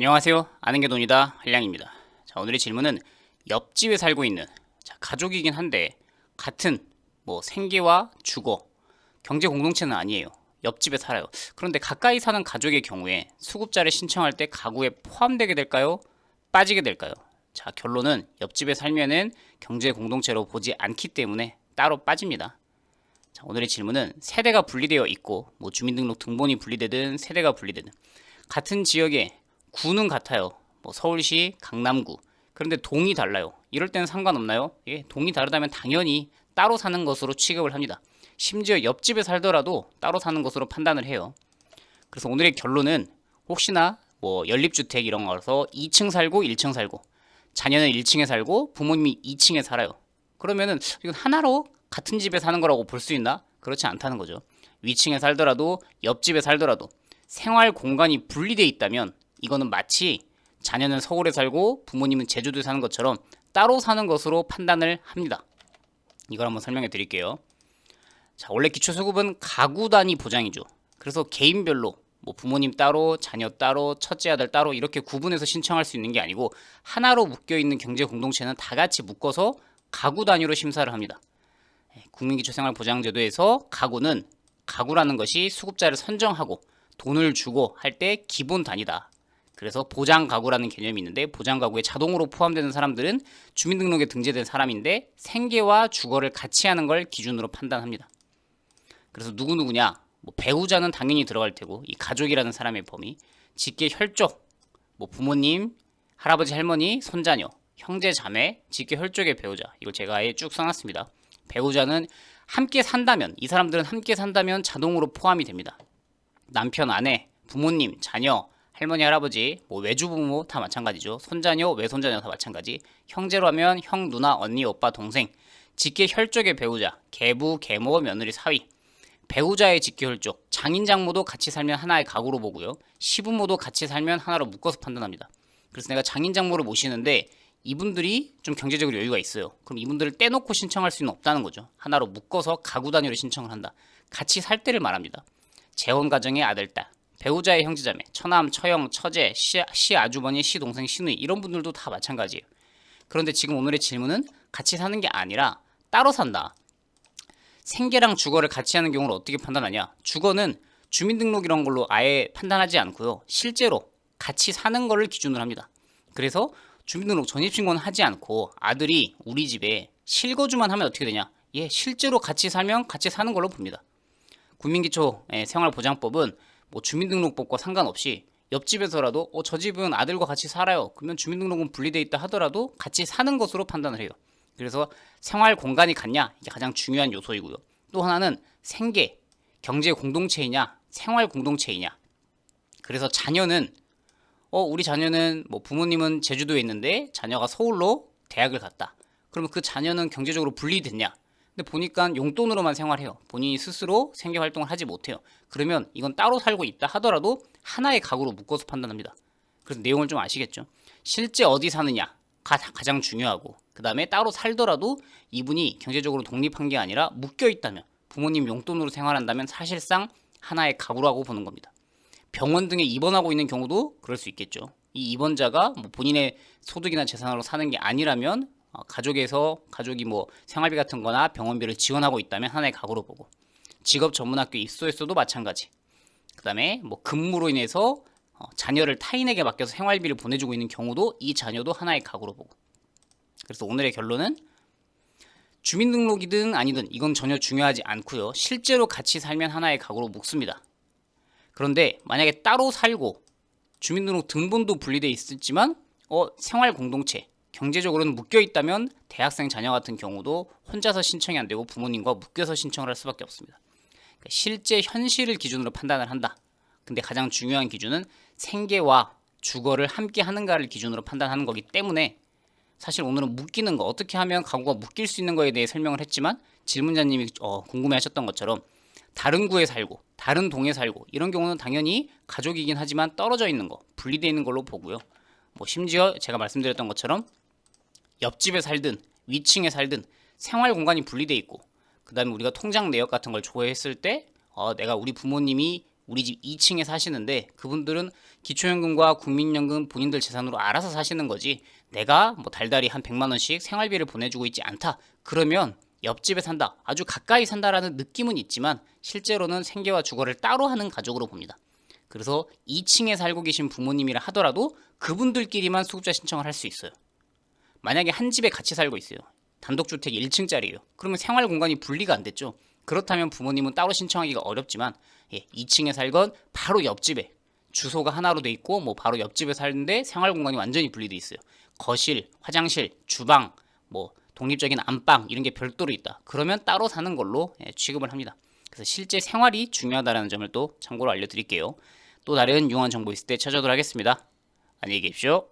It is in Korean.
안녕하세요. 아는 게 돈이다. 한량입니다. 자, 오늘의 질문은 옆집에 살고 있는 자, 가족이긴 한데 같은 뭐 생계와 주거 경제 공동체는 아니에요. 옆집에 살아요. 그런데 가까이 사는 가족의 경우에 수급자를 신청할 때 가구에 포함되게 될까요? 빠지게 될까요? 자, 결론은 옆집에 살면은 경제 공동체로 보지 않기 때문에 따로 빠집니다. 자, 오늘의 질문은 세대가 분리되어 있고 뭐 주민등록 등본이 분리되든 세대가 분리되든 같은 지역에 구는 같아요. 뭐 서울시, 강남구. 그런데 동이 달라요. 이럴 때는 상관없나요? 예, 동이 다르다면 당연히 따로 사는 것으로 취급을 합니다. 심지어 옆집에 살더라도 따로 사는 것으로 판단을 해요. 그래서 오늘의 결론은 혹시나 뭐 연립주택 이런 거라서 2층 살고 1층 살고 자녀는 1층에 살고 부모님이 2층에 살아요. 그러면은 이건 하나로 같은 집에 사는 거라고 볼 수 있나? 그렇지 않다는 거죠. 위층에 살더라도 옆집에 살더라도 생활 공간이 분리돼 있다면 이거는 마치 자녀는 서울에 살고 부모님은 제주도에 사는 것처럼 따로 사는 것으로 판단을 합니다. 이걸 한번 설명해 드릴게요. 자, 원래 기초수급은 가구 단위 보장이죠. 그래서 개인별로 뭐 부모님 따로, 자녀 따로, 첫째 아들 따로 이렇게 구분해서 신청할 수 있는 게 아니고 하나로 묶여 있는 경제 공동체는 다 같이 묶어서 가구 단위로 심사를 합니다. 예, 국민기초생활보장제도에서 가구는 가구라는 것이 수급자를 선정하고 돈을 주고 할 때 기본 단위다. 그래서 보장 가구라는 개념이 있는데 보장 가구에 자동으로 포함되는 사람들은 주민등록에 등재된 사람인데 생계와 주거를 같이 하는 걸 기준으로 판단합니다. 그래서 누구 누구냐? 뭐 배우자는 당연히 들어갈 테고 이 가족이라는 사람의 범위, 직계 혈족, 뭐 부모님, 할아버지 할머니, 손자녀, 형제 자매, 직계 혈족의 배우자 이걸 제가 아예 쭉 써놨습니다. 배우자는 함께 산다면 이 사람들은 함께 산다면 자동으로 포함이 됩니다. 남편, 아내, 부모님, 자녀, 할머니, 할아버지, 뭐 외주부모 다 마찬가지죠. 손자녀, 외손자녀 다 마찬가지. 형제로 하면 형, 누나, 언니, 오빠, 동생. 직계 혈족의 배우자, 계부, 계모, 며느리, 사위. 배우자의 직계 혈족, 장인 장모도 같이 살면 하나의 가구로 보고요. 시부모도 같이 살면 하나로 묶어서 판단합니다. 그래서 내가 장인 장모를 모시는데 이분들이 좀 경제적으로 여유가 있어요. 그럼 이분들을 떼놓고 신청할 수는 없다는 거죠. 하나로 묶어서 가구 단위로 신청을 한다. 같이 살 때를 말합니다. 재혼 가정의 아들, 딸, 배우자의 형제자매, 처남, 처형, 처제, 시, 시아주머니, 시동생, 시누이 이런 분들도 다 마찬가지예요. 그런데 지금 오늘의 질문은 같이 사는 게 아니라 따로 산다. 생계랑 주거를 같이 하는 경우를 어떻게 판단하냐? 주거는 주민등록 이런 걸로 아예 판단하지 않고요. 실제로 같이 사는 거를 기준으로 합니다. 그래서 주민등록 전입신고는 하지 않고 아들이 우리 집에 실거주만 하면 어떻게 되냐? 예, 실제로 같이 살면 같이 사는 걸로 봅니다. 국민기초 예, 생활보장법은 뭐 주민등록법과 상관없이 옆집에서라도 어, 저 집은 아들과 같이 살아요. 그러면 주민등록은 분리돼 있다 하더라도 같이 사는 것으로 판단을 해요. 그래서 생활 공간이 같냐 이게 가장 중요한 요소이고요. 또 하나는 생계, 경제 공동체이냐, 생활 공동체이냐. 그래서 자녀는 어 우리 자녀는 뭐 부모님은 제주도에 있는데 자녀가 서울로 대학을 갔다. 그러면 그 자녀는 경제적으로 분리됐냐? 근데 보니까 용돈으로만 생활해요. 본인이 스스로 생계 활동을 하지 못해요. 그러면 이건 따로 살고 있다 하더라도 하나의 가구로 묶어서 판단합니다. 그래서 내용을 좀 아시겠죠? 실제 어디 사느냐 가 가장 중요하고 그 다음에 따로 살더라도 이분이 경제적으로 독립한 게 아니라 묶여 있다면 부모님 용돈으로 생활한다면 사실상 하나의 가구라고 보는 겁니다. 병원 등에 입원하고 있는 경우도 그럴 수 있겠죠. 이 입원자가 뭐 본인의 소득이나 재산으로 사는 게 아니라면 어, 가족에서 가족이 뭐 생활비 같은 거나 병원비를 지원하고 있다면 하나의 가구로 보고 직업 전문학교 입소했어도 마찬가지. 그 다음에 뭐 근무로 인해서 어, 자녀를 타인에게 맡겨서 생활비를 보내주고 있는 경우도 이 자녀도 하나의 가구로 보고. 그래서 오늘의 결론은 주민등록이든 아니든 이건 전혀 중요하지 않고요. 실제로 같이 살면 하나의 가구로 묶습니다. 그런데 만약에 따로 살고 주민등록 등본도 분리돼 있었지만 어, 생활 공동체 경제적으로는 묶여 있다면 대학생 자녀 같은 경우도 혼자서 신청이 안 되고 부모님과 묶여서 신청을 할 수밖에 없습니다. 그러니까 실제 현실을 기준으로 판단을 한다. 근데 가장 중요한 기준은 생계와 주거를 함께 하는가를 기준으로 판단하는 거기 때문에 사실 오늘은 묶이는 거 어떻게 하면 가구가 묶일 수 있는 거에 대해 설명을 했지만 질문자님이 어, 궁금해하셨던 것처럼 다른 구에 살고 다른 동에 살고 이런 경우는 당연히 가족이긴 하지만 떨어져 있는 거 분리되어 있는 걸로 보고요. 뭐 심지어 제가 말씀드렸던 것처럼 옆집에 살든 위층에 살든 생활 공간이 분리돼 있고 그다음에 우리가 통장 내역 같은 걸 조회했을 때 어, 내가 우리 부모님이 우리 집 2층에 사시는데 그분들은 기초연금과 국민연금 본인들 재산으로 알아서 사시는 거지 내가 뭐 달달이 한 100만 원씩 생활비를 보내주고 있지 않다. 그러면 옆집에 산다. 아주 가까이 산다라는 느낌은 있지만 실제로는 생계와 주거를 따로 하는 가족으로 봅니다. 그래서 2층에 살고 계신 부모님이라 하더라도 그분들끼리만 수급자 신청을 할 수 있어요. 만약에 한 집에 같이 살고 있어요. 단독주택 1층짜리예요. 그러면 생활 공간이 분리가 안 됐죠. 그렇다면 부모님은 따로 신청하기가 어렵지만 예, 2층에 살건 바로 옆집에 주소가 하나로 돼 있고 뭐 바로 옆집에 살는데 생활 공간이 완전히 분리돼 있어요. 거실, 화장실, 주방, 뭐 독립적인 안방 이런 게 별도로 있다. 그러면 따로 사는 걸로 예, 취급을 합니다. 그래서 실제 생활이 중요하다는 점을 또 참고로 알려드릴게요. 또 다른 유용한 정보 있을 때 찾아오도록 하겠습니다. 안녕히 계십시오.